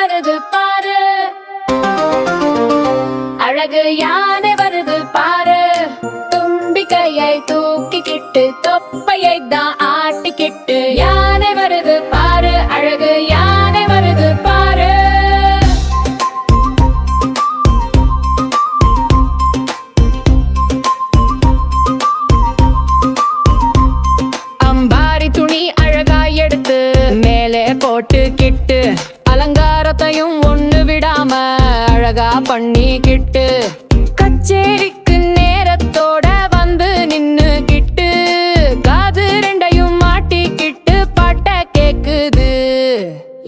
வருது பாரு. அழகு யானை வருது பாரு. தும்பிக்கையை தூக்கிக்கிட்டு தொப்பையை தான் ஆட்டிக்கிட்டு யானை வருது பாரு. அழகு யானை வருது பாரு. அம்பாரி துணி அழகா எடுத்து மேலே போட்டுக்கிட்டு அழகா பண்ணிக்கிட்டு கச்சேரிக்கு நேரத்தோட வந்து நின்னுக்கிட்டு காது ரெண்டையும் மாட்டிக்கிட்டு பாட்ட கேக்குது.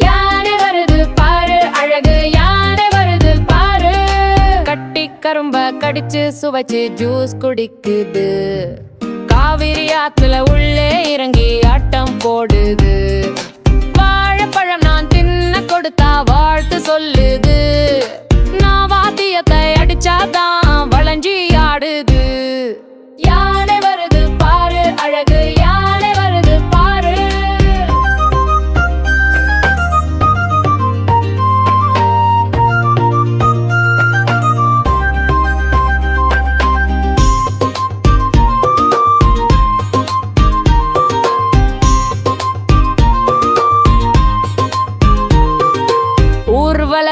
யானை வருது பாரு அழகு யானை வருது பாரு. கட்டி கரும்ப கடிச்சு சுவைச்சு ஜூஸ் குடிக்குது. காவிரி ஆத்துல உள்ளே இறங்கி ஆட்டம் போடுது.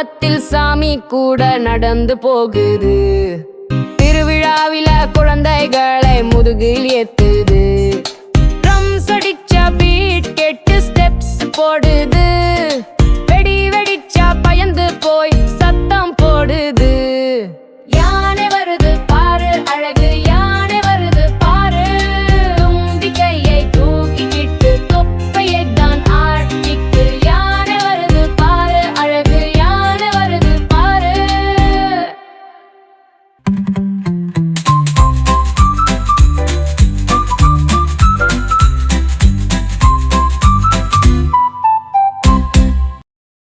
கோலத்தில் சாமி கூட நடந்து போகுது. திருவிழாவில குழந்தைகளை முதுகில் ஏத்துது. ட்ரம்ஸ் அடிச்சா பீட் கெட்டு ஸ்டெப்ஸ் போடுது. வெடி வெடிச்சா பயந்து போய் சத்தம் போடுது. யானை வருது பாரு அழகு யானை